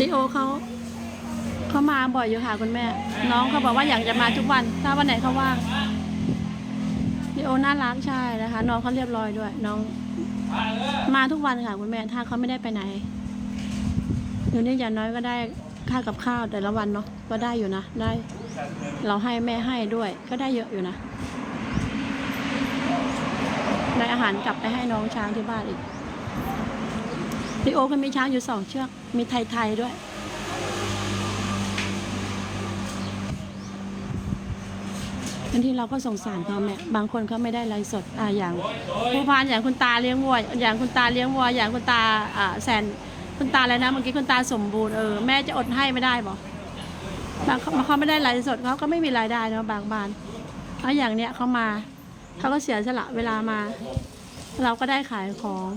ลิโอเขาเขามาบ่อยอยู่ค่ะคุณแม่ น้องเขาบอกว่าอยากจะมาทุกวัน ถ้าวันไหนเขาว่างลิโอน่ารักใช่นะคะ น้องเขาเรียบร้อยด้วย น้อง มาทุกวันค่ะคุณแม่ ถ้าเขาไม่ได้ไปไหนเดี๋ยวนี้อย่างน้อยก็ได้ค่ากับข้าวแต่ละวันเนาะก็ได้อยู่นะได้ เราให้แม่ให้ด้วย ก็ได้เยอะอยู่นะได้อาหารกลับไปให้น้องช้างที่บ้านอีก ลิโอก็มีช้างอยู่สองเชือก มีไทยๆด้วย บางทีเราก็สงสารเขาแม่ บางคนเขาไม่ได้ไลฟ์สดอ่าอย่างผู้พานอย่างคุณตาเลี้ยงวัว อย่างคุณตาเลี้ยงวัว อย่างคุณตาอ่าแสน คุณตาอะไรนะ เมื่อกี้คุณตาสมบูรณ์ เออ แม่จะอดให้ไม่ได้บอบางเขาไม่ได้ไลฟ์สดเขาก็ไม่มีรายได้เนาะบางบ้านเอาอย่างเนี้ยเขามา เขาก็เสียสละเวลามา เราก็ได้ขายของ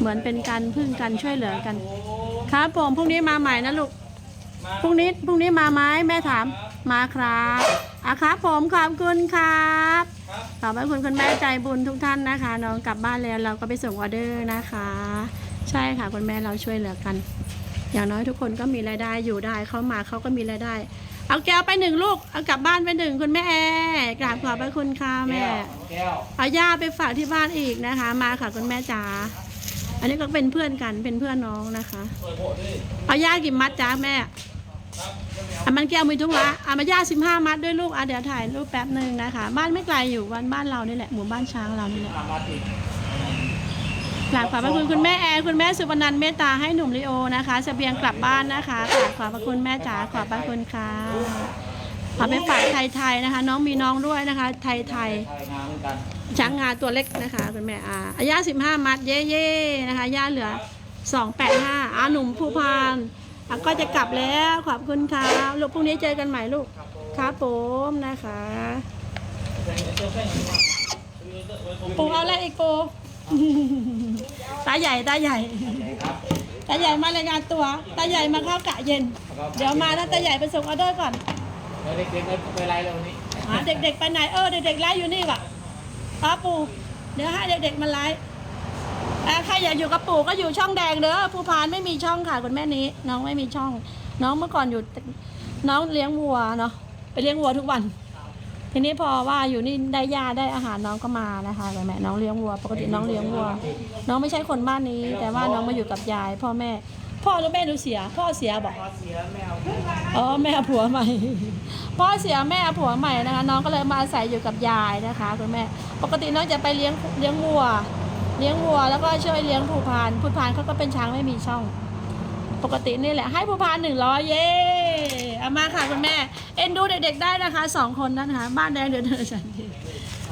เหมือนเป็นการพึ่งกันช่วยเหลือกันครับผมพรุ่งนี้มาใหม่นะลูกพรุ่งนี้พรุ่งนี้มาไหมแม่ถามมาครับอะครับผมขอบคุณครับขอบคุณคุณแม่ใจบุญทุกท่านนะคะ น้องกลับบ้านแล้วเราก็ไปส่งออเดอร์นะคะ ใช่ค่ะคุณแม่เราช่วยเหลือกัน อย่างน้อยทุกคนก็มีรายได้อยู่ได้เขามาเขาก็มีรายได้ เอาแก้วไปหนึ่งลูก เอากลับบ้านไปหนึ่งคุณแม่แอร์กราบขอบพระคุณค่ะแม่ แก้วเอาย่าไปฝากที่บ้านอีกนะคะ มาค่ะคุณแม่จ๋า อันนี้ก็เป็นเพื่อนกันเป็นเพื่อนน้องนะคะเอาย่ากี่มัดจ้าแม่อะมันแก้วมีทุกละเอามาย่าสิบห้ามัดด้วยลูกอะเดี๋ยวถ่ายรูปแป๊บหนึ่งนะคะ บ้านไม่ไกลอยู่บ้านบ้านเรานี่แหละหมู่บ้านช้างเรานี่แหละ อามาติด กราบขอบพระคุณคุณแม่แอร์คุณแม่สุวรรณันเมตตาให้หนุ่มลีโอนะคะเสบียงกลับบ้านนะคะกราบขอบพระคุณแม่จ๋าขอบพระคุณค่ะเอาไปฝากไทยๆนะคะ น้องมีน้องด้วยนะคะ ไทยๆไทยช้างงาตัวเล็กนะคะคุณแม่อาอาย่าสิบห้ามัดเย่เย่ๆนะคะย่าเหลือสองแปดห้าอาหนุ่มผู้พานก็จะกลับแล้วขอบคุณค่ะลูกพรุ่งนี้เจอกันใหม่ลูกครับผมนะคะปูเอาอะไรอีกปู ตาใหญ่ตาใหญ่ครับตาใหญ่มารายงานตัว ตาใหญ่มาเข้ากะเย็น เดี๋ยวมาแล้วตาใหญ่ไปส่งออเดอร์ก่อนแล้วเด็กๆไม่ไปไรเลยวันนี้หาเด็กๆไปไหนเออเด็กๆไลฟ์อยู่นี่ว่ะป้าปู่เดี๋ยวให้เด็กๆมาไลฟ์อะใครอยากอยู่กับปู่ก็อยู่ช่องแดงเด้อผู้พานไม่มีช่องค่ะคุณแม่นี้ น้องไม่มีช่อง น้องเมื่อก่อนอยู่น้องเลี้ยงวัวเนาะไปเลี้ยงวัวทุกวัน ทีนี้พอว่าอยู่นี่ได้ยาได้อาหารน้องก็มานะคะคุณแม่น้องเลี้ยงวัว ปกติน้องเลี้ยงวัว น้องไม่ใช่คนบ้านนี้ แต่ว่าน้องมาอยู่กับยาย พ่อแม่ พ่อหรือแม่ดูเสีย พ่อเสียบอกพอเสียแมวอ๋อแม่ผัวใหม่ พ่อเสียแม่ผัวใหม่นะคะ น้องก็เลยมาอาศัยอยู่กับยายนะคะคุณแม่ ปกติน้องจะไปเลี้ยงเลี้ยงวัว เลี้ยงวัวแล้วก็ช่วยเลี้ยงผู้พานผู้พานเขาก็เป็นช้างไม่มีช่อง ปกตินี่แหละ ให้ผู้พานหนึ่งร้อยเย่ เอามาค่ะคุณแม่ เอ็นดูเด็กๆได้นะคะสองคนนะคะบ้านแดงเดือนเดือนฉันดี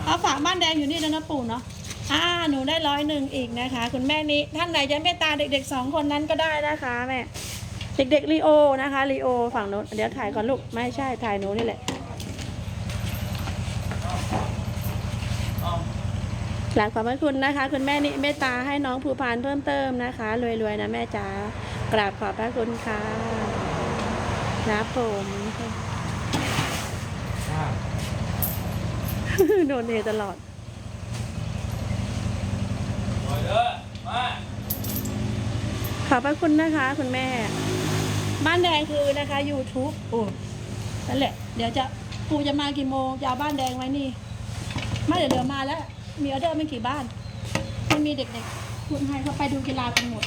เอาฝากบ้านแดงอยู่นี่แล้วนะปู่เนาะอ่าหนูได้ร้อยหนึ่งอีกนะคะ คุณแม่นี้ท่านไหนจะเมตตาเด็กๆสองคนนั้นก็ได้นะคะแม่เด็กๆลีโอนะคะลีโอฝั่งโน้นเดี๋ยวถ่ายก่อนลูกไม่ใช่ถ่ายหนูนี่แหละหลังขอบพระคุณนะคะ คุณแม่นิเมตตาให้น้องภูพานเพิ่มเติมนะคะรวยๆนะแม่จ๋ากราบขอบพระคุณค่ะ ครับผมโดนเนตลอดมาขอบพระคุณนะคะ คุณแม่ บ้านแดงคือนะคะ YouTube โอ้นั่นแหละ เดี๋ยวจะปูจะมากี่โมงจะเอาบ้านแดงไว้นี่ ไม่เดี๋ยวเดี๋ยวมาแล้ว มีออเดอร์ไม่กี่บ้าน ไม่มีเด็กๆ คุณให้เขาไปดูกีฬากันหมด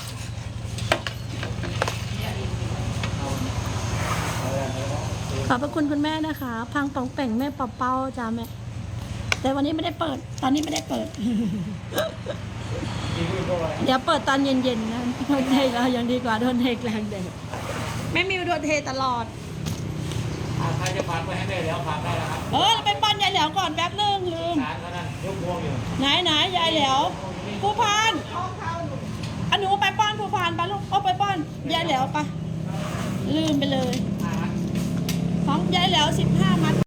อบพระคุณคุณแม่นะคะ พังปองเป่งแม่เป่าเป้าจ้าแม่ แต่วันนี้ไม่ได้เปิด ตอนนี้ไม่ได้เปิดดีขึ้นก็ไว้เดี๋ยวเปิดตอนเย็นๆนะโดนเทแล้วยังดีกว่าโดนเทแรงแดดแม่มิวโดนเทตลอดอ่าใครจะผ่านไปให้ได้แล้วผ่านได้แล้วครับ เออเราไปป้อนยายแหลวก่อนแป๊บนึงลืมสารเท่านั้นยกพวงอยู่ไหนไหนยายแหลวผู้พานอันหนูไปป้อนผู้พานไปลูกเอาไปป้อนยายแหลวไปลืมไปเลยอ่า ของยายแล้วสิบห้ามัด